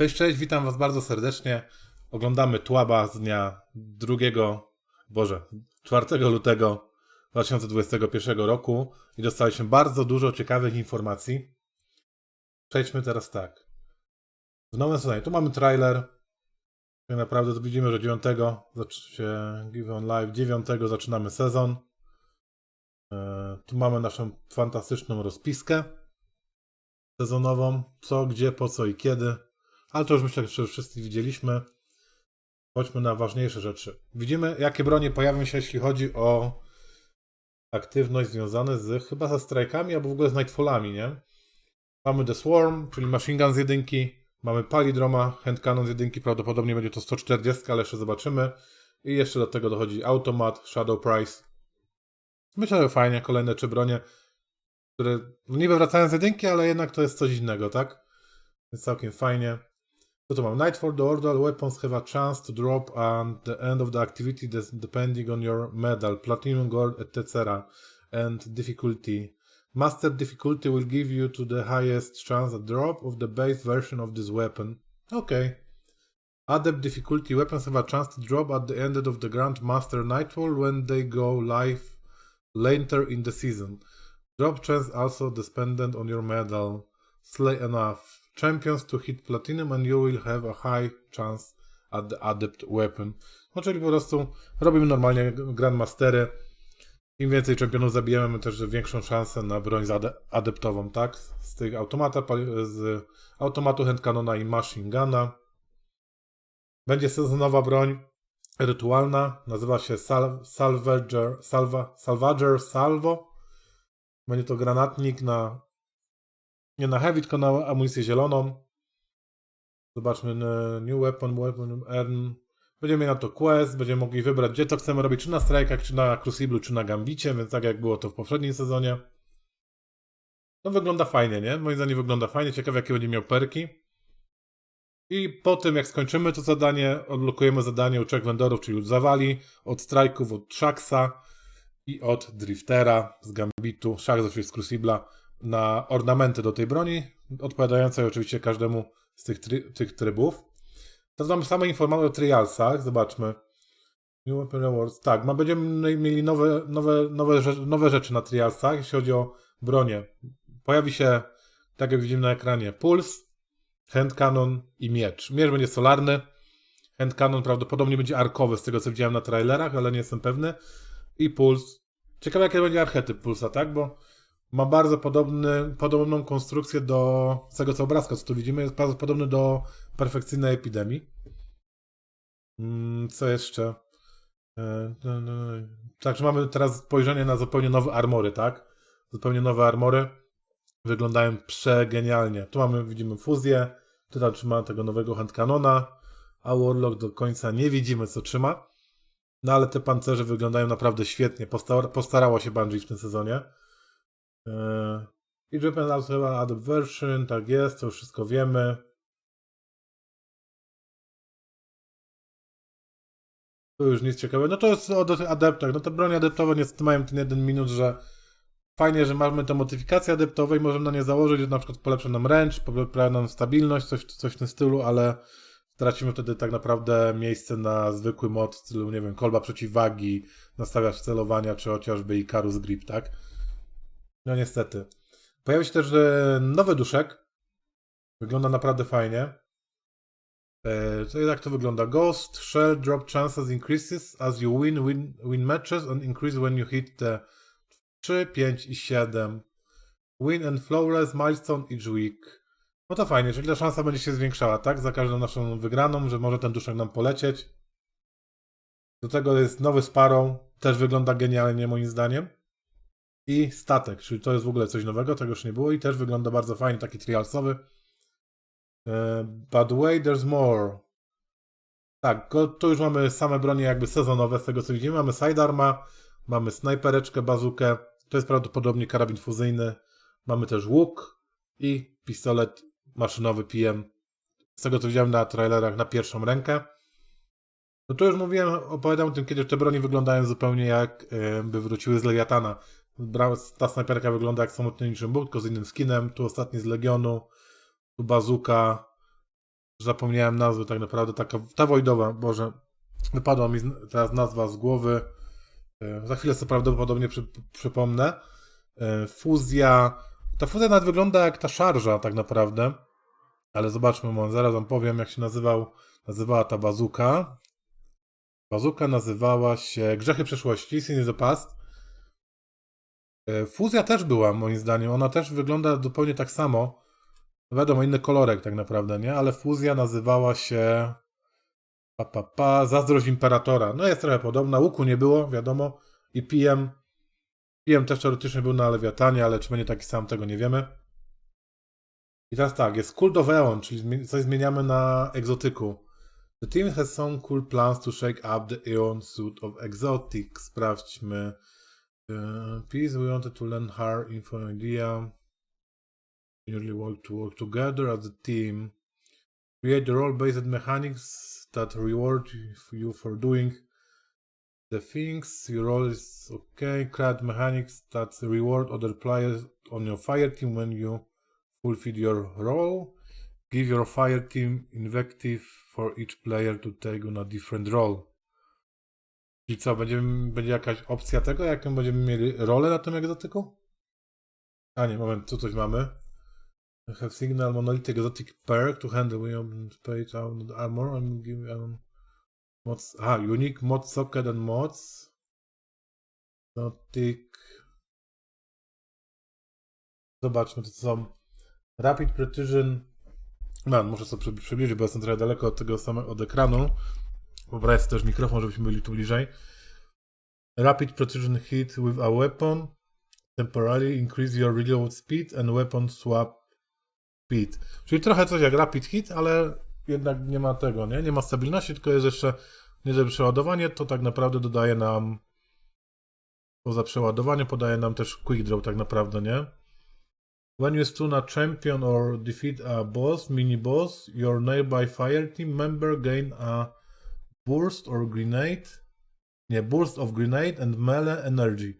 Cześć, cześć, witam Was bardzo serdecznie. Oglądamy Tłaba z dnia 2, Boże, 4 lutego 2021 roku i dostaliśmy bardzo dużo ciekawych informacji. Przejdźmy teraz tak. W nowym sezonie, tu mamy trailer. Tak naprawdę widzimy, że 9 zacznie się Give on Live, 9 zaczynamy sezon. E, Tu mamy naszą fantastyczną rozpiskę sezonową. Co, gdzie, po co i kiedy. Ale to już myślę, że wszyscy widzieliśmy. Chodźmy na ważniejsze rzeczy. Widzimy, jakie bronie pojawią się, jeśli chodzi o aktywność związane z chyba ze strajkami, albo w ogóle z Nightfallami, nie? Mamy The Swarm, czyli machine gun z jedynki. Mamy Palidroma, hand cannon z jedynki. Prawdopodobnie będzie to 140, ale jeszcze zobaczymy. I jeszcze do tego dochodzi Automat, Shadow Price. Myślę, że fajnie. Kolejne trzy bronie, które no niby wracają z jedynki, ale jednak to jest coś innego, tak? Jest całkiem fajnie. Co tu mam? Nightfall, the order weapons have a chance to drop at the end of the activity depending on your medal, platinum, gold, etc. and difficulty. Master difficulty will give you to the highest chance at drop of the base version of this weapon. Okay. Adept difficulty weapons have a chance to drop at the end of the Grand Master Nightfall when they go live later in the season. Drop chance also dependent on your medal. Slay enough champions to hit platinum and you will have a high chance at the adept weapon. No czyli po prostu robimy normalnie grandmastery. Im więcej czempionów zabijemy, mamy też większą szansę na broń adeptową, tak? Z tych automata, z automatu handcannona i machine guna. Będzie sezonowa broń rytualna, nazywa się Sal- Salvager, Salva, Salvager Salvo. Będzie to granatnik na nie na heavy, tylko na amunicję zieloną. Zobaczmy New Weapon, Weapon Earn. Będziemy mieli na to quest, będziemy mogli wybrać, gdzie to chcemy robić, czy na strajkach, czy na Crucible, czy na Gambicie, więc tak jak było to w poprzednim sezonie. No wygląda fajnie, nie? Moim zdaniem wygląda fajnie, ciekawe jakie będzie miał perki. I po tym jak skończymy to zadanie, odblokujemy zadanie u trzech vendorów, czyli od Zawali, od Strajków, od Shaxa i od Driftera z Gambitu, Shax oczywiście z Crucibla, na ornamenty do tej broni, odpowiadające oczywiście każdemu z tych, tych trybów. Teraz mamy same informacje o trialsach, zobaczmy. New Weapon Rewards. Tak, ma, będziemy mieli nowe, nowe, nowe, rzeczy, nowe rzeczy na trialsach, jeśli chodzi o bronię. Pojawi się, tak jak widzimy na ekranie, puls, hand cannon i miecz. Miecz będzie solarny, hand cannon prawdopodobnie będzie arkowy, z tego co widziałem na trailerach, ale nie jestem pewny. I puls. Ciekawe jaki będzie archetyp pulsa, tak? Bo ma bardzo podobny, podobną konstrukcję do z tego co obrazka, co tu widzimy, jest bardzo podobny do perfekcyjnej epidemii. Mm, Co jeszcze? E, no, no, no. Także mamy teraz spojrzenie na zupełnie nowe armory, tak? Zupełnie nowe armory. Wyglądają przegenialnie. Tu mamy, widzimy fuzję, tutaj trzyma tego nowego handcanona, a Warlock do końca nie widzimy co trzyma. No ale te pancerze wyglądają naprawdę świetnie. Posta- postarało się Bungie w tym sezonie. Eee, I Japan also chyba Adopt Version, tak jest, to już wszystko wiemy. To już nic ciekawego. No to jest o adeptach. No te bronie adeptowe niestety mają ten jeden minut, że fajnie, że mamy te modyfikacje adeptowe i możemy na nie założyć, że na przykład polepsza nam ręcz, poprawia nam stabilność, coś, coś w tym stylu, ale tracimy wtedy tak naprawdę miejsce na zwykły mod w stylu, nie wiem, kolba przeciwwagi, nastawiacz celowania, czy chociażby Icarus Grip, tak? No niestety. Pojawi się też e, nowy duszek. Wygląda naprawdę fajnie. E, co jak to wygląda? Ghost, Shell, Drop Chances increases as you win, win, win matches and increase when you hit the 3, 5 i 7. Win and Flawless Milestone each week. No to fajnie, czyli ta szansa będzie się zwiększała, tak? Za każdą naszą wygraną, że może ten duszek nam polecieć. Do tego jest nowy Sparrow, też wygląda genialnie moim zdaniem i statek, czyli to jest w ogóle coś nowego, tego już nie było i też wygląda bardzo fajnie, taki trialsowy. E, But wait, there's more. Tak, tu już mamy same bronie jakby sezonowe, z tego co widzimy. Mamy sidearma, mamy snajpereczkę, bazukę, to jest prawdopodobnie karabin fuzyjny. Mamy też łuk i pistolet maszynowy PM. Z tego co widziałem na trailerach na pierwszą rękę. No to już mówiłem, opowiadałem o tym kiedyś, te broni wyglądają zupełnie jak e, wróciły z Lewiatana. Bra- Ta snajperka wygląda jak samotny niczym Bóg, tylko z innym skinem. Tu ostatni z Legionu. Tu bazuka. Zapomniałem nazwy tak naprawdę, taka, ta Wojdowa, Boże, wypadła mi teraz nazwa z głowy. E, Za chwilę sobie prawdopodobnie przy, przypomnę. E, Fuzja, ta fuzja nawet wygląda jak ta szarża tak naprawdę, ale zobaczmy, moment, zaraz wam powiem jak się nazywał, nazywała ta bazuka. Bazuka nazywała się Grzechy przeszłości, Sin in the Past. E, Fuzja też była, moim zdaniem. Ona też wygląda zupełnie tak samo. No Wiadomo, inny kolorek tak naprawdę, nie? Ale fuzja nazywała się. Pa, pa, pa, Zazdrość Imperatora. No jest trochę podobna. Łuku nie było, wiadomo. I PM. PM też teoretycznie był na Lewiatanie, ale czy będzie taki sam, tego nie wiemy. I teraz tak, jest Cult of Eon, czyli coś zmieniamy na egzotyku. The team has some cool plans to shake up the Eon suit of exotic. Sprawdźmy. Uh, please, we wanted to learn her info idea. Usually work to work together as a team. Create role-based mechanics that reward you for doing the things. Your role is okay. Create mechanics that reward other players on your fire team when you fulfill your role. Give your fire team invective for each player to take on a different role. I co, będziemy, będzie jakaś opcja tego, jaką będziemy mieli rolę na tym egzotyku? A nie, moment, tu coś mamy. Have signal monolithic exotic perk to handle when page out armor and give um, mods. Aha, unique mod socket and mods. Exotic. Zobaczmy, to są Rapid Precision. Man, muszę sobie przyb- przybliżyć, bo jestem trochę daleko od tego samego od ekranu. Sobie też mikrofon, żebyśmy byli tu bliżej. Rapid Precision Hit with a weapon. Temporarily increase your reload speed and weapon swap speed. Czyli trochę coś jak Rapid Hit, ale jednak nie ma tego, nie? Nie ma stabilności, tylko jest jeszcze niezłe przeładowanie, to tak naprawdę dodaje nam poza przeładowaniem podaje nam też quick draw tak naprawdę, nie? When you stun a champion or defeat a boss, mini boss, your nearby fire team member gain a burst or grenade, nie, burst of grenade and melee energy.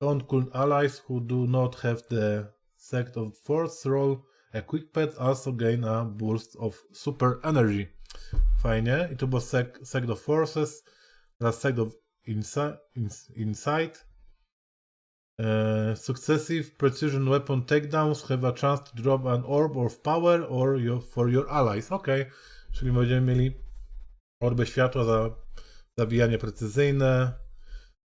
Don't cool allies who do not have the sect of force roll a quick pet also gain a burst of super energy. Fajnie. I tu było sec, sect of forces, teraz sect of insi- ins- insight. Uh, successive precision weapon takedowns have a chance to drop an orb of power or your, for your allies. Ok, czyli będziemy mieli orbę światła za zabijanie precyzyjne.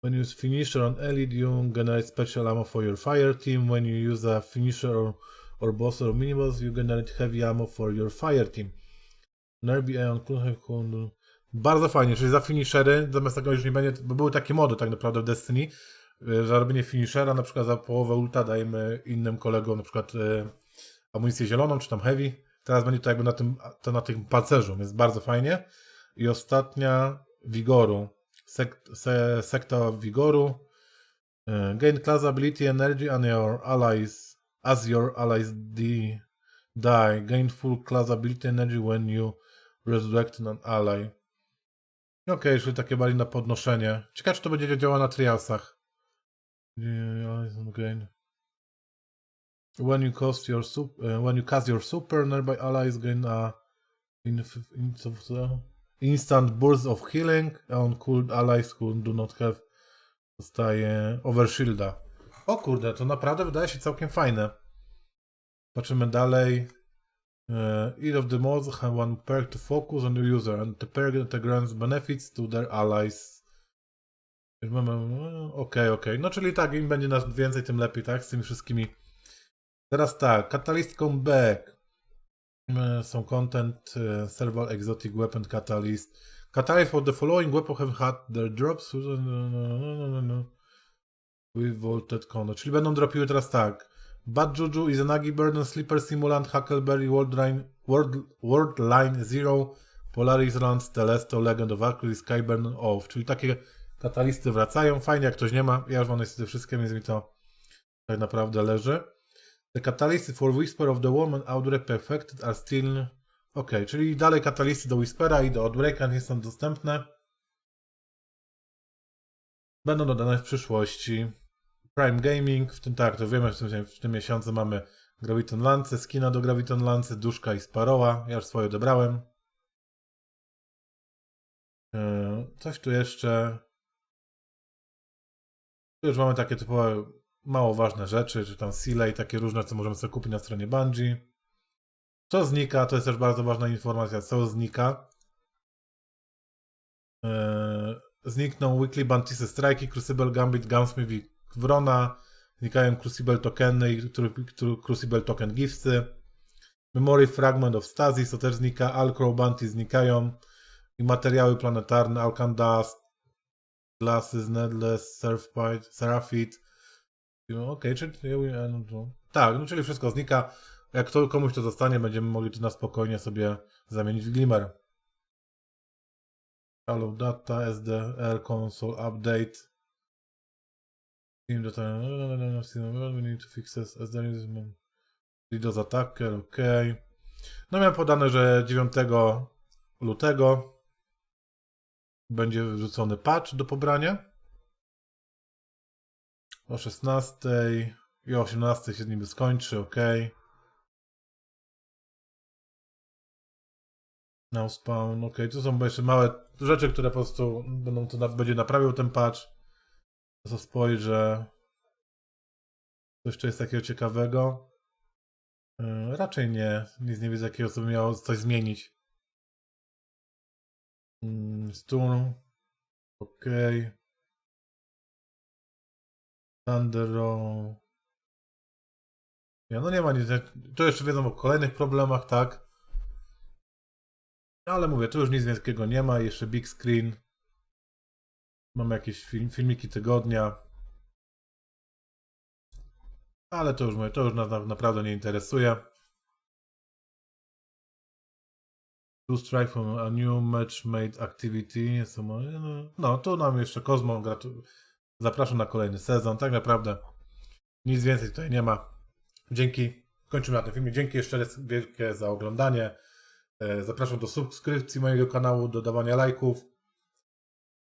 When you use finisher on elite, you generate special ammo for your fire team. When you use a finisher or, or boss or miniboss, you generate heavy ammo for your fire team. Nerby Aeon Kunheim Bardzo fajnie, czyli za finishery, zamiast tego już nie będzie, bo były takie mody tak naprawdę w Destiny, y, za robienie finishera, na przykład za połowę ulta dajemy innym kolegom na przykład y, amunicję zieloną, czy tam heavy. Teraz będzie to jakby na tym, to na tym pancerzu, więc bardzo fajnie. I ostatnia Wigoru. Sek, se, sekta Wigoru. Y, Gain class ability energy and your allies as your allies die. Gain full class ability energy when you resurrect an ally. Okej, czyli takie bardziej na podnoszenie. Ciekawe, czy to będzie działało na trialsach. Yeah, Gain. When you cast your uh, when you cast your super, nearby allies gain a in, in? Instant burst of healing on cooled allies who do not have dostaje overshielda. O kurde, to naprawdę wydaje się całkiem fajne. Patrzymy dalej. Uh, each of the mods have one perk to focus on the user, and the perk that grants benefits to their allies. Okej, okej. No czyli tak, im będzie nas więcej, tym lepiej, tak? Z tymi wszystkimi. Teraz tak, Catalyst Comeback. E, Są content, e, Serval Exotic Weapon Catalyst. Catalyst for the following weapon have had their drops. With Volted Cono. Czyli będą dropiły teraz tak. Bad Juju, Izanagi, Burden, Sleeper, Simulant, Huckleberry, World Line, World, Line Zero, Polaris Runs, Telesto, Legend of Arceus, Skyburn Off. Czyli takie katalisty wracają. Fajnie, jak ktoś nie ma. Ja już mam niestety wszystkie, więc mi to tak naprawdę leży. The for Whisper of the Woman Outbreak Perfected are still... Ok, czyli dalej katalisty do Whispera i do Outbreaka nie są dostępne. Będą dodane w przyszłości. Prime Gaming, w tym tak, to wiemy, w tym, w tym miesiącu mamy Graviton Lance, skina do Graviton Lance, Duszka i Sparoła. Ja już swoje odebrałem. Yy, Coś tu jeszcze. Tu już mamy takie typowe mało ważne rzeczy, czy tam sile i takie różne, co możemy sobie kupić na stronie Bungie. Co znika, to jest też bardzo ważna informacja, co znika. Yy, znikną Weekly Bantisy Strike, Crucible Gambit, Gunsmith i Wrona. Znikają Crucible Tokeny i Crucible Token Giftsy. Memory Fragment of Stasis to też znika. Alcrow Bounty znikają. I materiały planetarne, Alkan Dust, Glasses, Nedless, Surfbite. No, Okej, czyli... no to- Tak, no czyli wszystko znika. Jak to komuś to zostanie, będziemy mogli to na spokojnie sobie zamienić w Glimmer. Hello Data, SDR, Console, Update. Team Data, we need to fix this, SDR, Attacker, ok. No miałem podane, że 9 lutego będzie wrzucony patch do pobrania. O 16 i o 18 się niby skończy, ok. Now spawn, ok. To są jeszcze małe rzeczy, które po prostu będą to na, będzie naprawiał ten patch. To spojrzę. Coś jeszcze jest takiego ciekawego. Yy, raczej nie. Nic nie widzę jakiego, co by miało coś zmienić. Mm, Storm. Ok. Thunder Row. Ja, no nie ma nic. To jeszcze wiedzą o kolejnych problemach, tak? Ale mówię, tu już nic wielkiego nie ma. Jeszcze big screen. Mamy jakieś film, filmiki tygodnia. Ale to już mówię, to już nas na- naprawdę nie interesuje. To strike from a new match made activity. No, tu nam jeszcze Kozmo gratu- zapraszam na kolejny sezon. Tak naprawdę nic więcej tutaj nie ma. Dzięki. Kończymy na tym filmie. Dzięki jeszcze raz wielkie za oglądanie. E, Zapraszam do subskrypcji mojego kanału, do dawania lajków,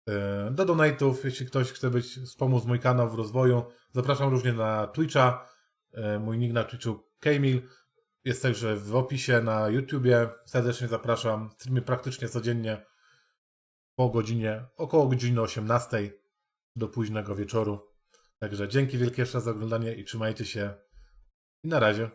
e, do donate'ów, jeśli ktoś chce być, wspomóc mój kanał w rozwoju. Zapraszam również na Twitcha, e, mój nick na Twitchu Kmil. Jest także w opisie na YouTubie. Serdecznie zapraszam. Streamy praktycznie codziennie po godzinie, około godziny 18 do późnego wieczoru. Także dzięki wielkie jeszcze za oglądanie i trzymajcie się. I na razie.